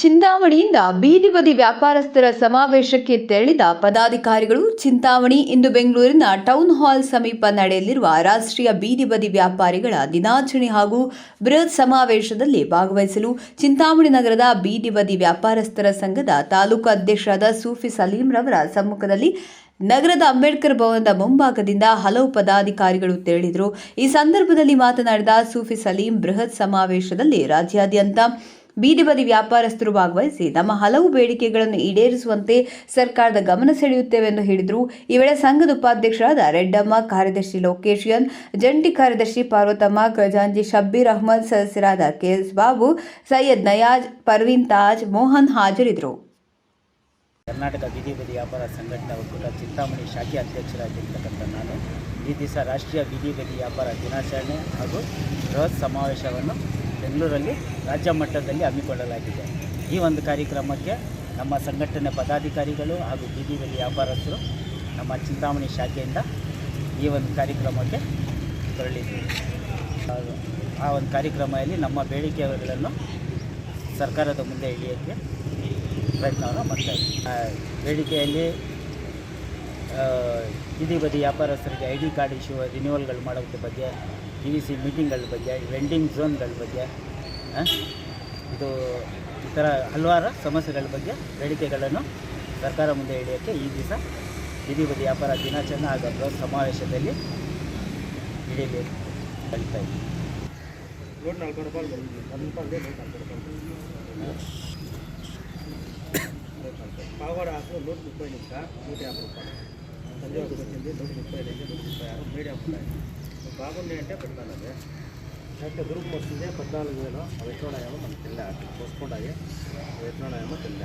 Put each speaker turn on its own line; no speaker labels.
ಚಿಂತಾಮಣಿಯಿಂದ ಬೀದಿ ಬದಿ ವ್ಯಾಪಾರಸ್ಥರ ಸಮಾವೇಶಕ್ಕೆ ತೆರಳಿದ ಪದಾಧಿಕಾರಿಗಳು, ಚಿಂತಾಮಣಿ ಇಂದು ಬೆಂಗಳೂರಿನ ಟೌನ್ ಹಾಲ್ ಸಮೀಪ ನಡೆಯಲಿರುವ ರಾಷ್ಟ್ರೀಯ ಬೀದಿ ಬದಿ ವ್ಯಾಪಾರಿಗಳ ದಿನಾಚರಣೆ ಹಾಗೂ ಬೃಹತ್ ಸಮಾವೇಶದಲ್ಲಿ ಭಾಗವಹಿಸಲು ಚಿಂತಾಮಣಿ ನಗರದ ಬೀದಿ ಬದಿ ವ್ಯಾಪಾರಸ್ಥರ ಸಂಘದ ತಾಲೂಕು ಅಧ್ಯಕ್ಷರಾದ ಸೂಫಿ ಸಲೀಂ ರವರ ಸಮ್ಮುಖದಲ್ಲಿ ನಗರದ ಅಂಬೇಡ್ಕರ್ ಭವನದ ಮುಂಭಾಗದಿಂದ ಹಲವು ಪದಾಧಿಕಾರಿಗಳು ತೆರಳಿದರು. ಈ ಸಂದರ್ಭದಲ್ಲಿ ಮಾತನಾಡಿದ ಸೂಫಿ ಸಲೀಂ, ಬೃಹತ್ ಸಮಾವೇಶದಲ್ಲಿ ರಾಜ್ಯಾದ್ಯಂತ ಬೀದಿ ಬದಿ ವ್ಯಾಪಾರಸ್ಥರು ಭಾಗವಹಿಸಿ ತಮ್ಮ ಹಲವು ಬೇಡಿಕೆಗಳನ್ನು ಈಡೇರಿಸುವಂತೆ ಸರ್ಕಾರದ ಗಮನ ಸೆಳೆಯುತ್ತೇವೆ ಎಂದು ಹೇಳಿದರು. ಈ ವೇಳೆ ಸಂಘದ ಉಪಾಧ್ಯಕ್ಷರಾದ ರೆಡ್ಡಮ್ಮ, ಕಾರ್ಯದರ್ಶಿ ಲೋಕೇಶಿಯನ್ ಜಂಟಿ ಕಾರ್ಯದರ್ಶಿ ಪಾರ್ವತಮ್ಮ ಖಜಾಂಜಿ ಶಬ್ಬೀರ್ ಅಹ್ಮದ್, ಸದಸ್ಯರಾದ ಕೆಎಸ್ ಬಾಬು, ಸೈಯದ್ ನಯಾಜ್, ಪರ್ವಿನ್ ತಾಜ್, ಮೋಹನ್ ಹಾಜರಿದ್ದರು.
ಕರ್ನಾಟಕ ಬೀದಿ ಬದಿ ವ್ಯಾಪಾರ ಸಂಘಟನೆ ಒಕ್ಕೂಟ ಚಿಂತಾಮಣಿ ಶಾಖೆ ಅಧ್ಯಕ್ಷರಾಗಿರ್ತಕ್ಕಂಥ ನಾನು ಈ ದಿವಸ ರಾಷ್ಟ್ರೀಯ ಬೀದಿ ಬದಿ ವ್ಯಾಪಾರ ದಿನಾಚರಣೆ ಹಾಗೂ ಬೃಹತ್ ಸಮಾವೇಶವನ್ನು ಬೆಂಗಳೂರಲ್ಲಿ ರಾಜ್ಯ ಮಟ್ಟದಲ್ಲಿ ಹಮ್ಮಿಕೊಳ್ಳಲಾಗಿದೆ. ಈ ಒಂದು ಕಾರ್ಯಕ್ರಮಕ್ಕೆ ನಮ್ಮ ಸಂಘಟನೆ ಪದಾಧಿಕಾರಿಗಳು ಹಾಗೂ ಬೀದಿ ಬದಿ ವ್ಯಾಪಾರಸ್ಥರು ನಮ್ಮ ಚಿಂತಾಮಣಿ ಶಾಖೆಯಿಂದ ಈ ಒಂದು ಕಾರ್ಯಕ್ರಮಕ್ಕೆ ತೆರಳಿದ್ದೀವಿ ಆ- ಒಂದು ಕಾರ್ಯಕ್ರಮದಲ್ಲಿ ನಮ್ಮ ಬೇಡಿಕೆಗಳನ್ನು ಸರ್ಕಾರದ ಮುಂದೆ ಇಳಿಯೋಕ್ಕೆ ಪ್ರಯತ್ನವನ್ನು ಮಾಡ್ತಾ ಇದ್ದೀವಿ ಆ, ಬೇಡಿಕೆಯಲ್ಲಿ ಬೀದಿ ಬದಿ ವ್ಯಾಪಾರಸ್ಥರಿಗೆ ಐ ಡಿ ಕಾರ್ಡ್ ಇಶ್ಯೂ ರಿನ್ಯೂವಲ್ಗಳು ಮಾಡೋದ್ರ ಬಗ್ಗೆ ಇ ವಿ ಸಿ ಮೀಟಿಂಗ್ಗಳ ಬಗ್ಗೆ ವೆಂಡಿಂಗ್ ಝೋನ್ಗಳ ಬಗ್ಗೆ ಇದು ಈ ಥರ ಹಲವಾರು ಸಮಸ್ಯೆಗಳ ಬಗ್ಗೆ ಬೇಡಿಕೆಗಳನ್ನು ಸರ್ಕಾರ ಮುಂದೆ ಹಿಡಿಯೋಕ್ಕೆ ಈ ದಿವಸ ಬೀದಿ ಬದಿ ವ್ಯಾಪಾರ ದಿನಾಚರಣೆ ಆಗೋದು ಸಮಾವೇಶದಲ್ಲಿ ಹಿಡೀಲಿ ಹೇಳ್ತಾ
ಇದ್ದೀನಿ. ಪಾವಡ ಹಾಕಿದ್ರೆ ನೂರು ರೂಪಾಯಿ ನೂರ ಯಾರು ರೂಪಾಯಿ. సంజయవాడికి వచ్చింది నూట ముప్పై ఐదు అయితే నూట ముప్పై ఆరు మీడియం ఉన్నాయి బాగున్నాయంటే పెట్టాలి అంటే గ్రూప్ వస్తుంది పద్నాలుగు వేలు. అవి ఎట్లున్నాయేమో మనకు తెలియ పోసుకుంటాయి. అవి ఎట్లున్నాయేమో తెలియ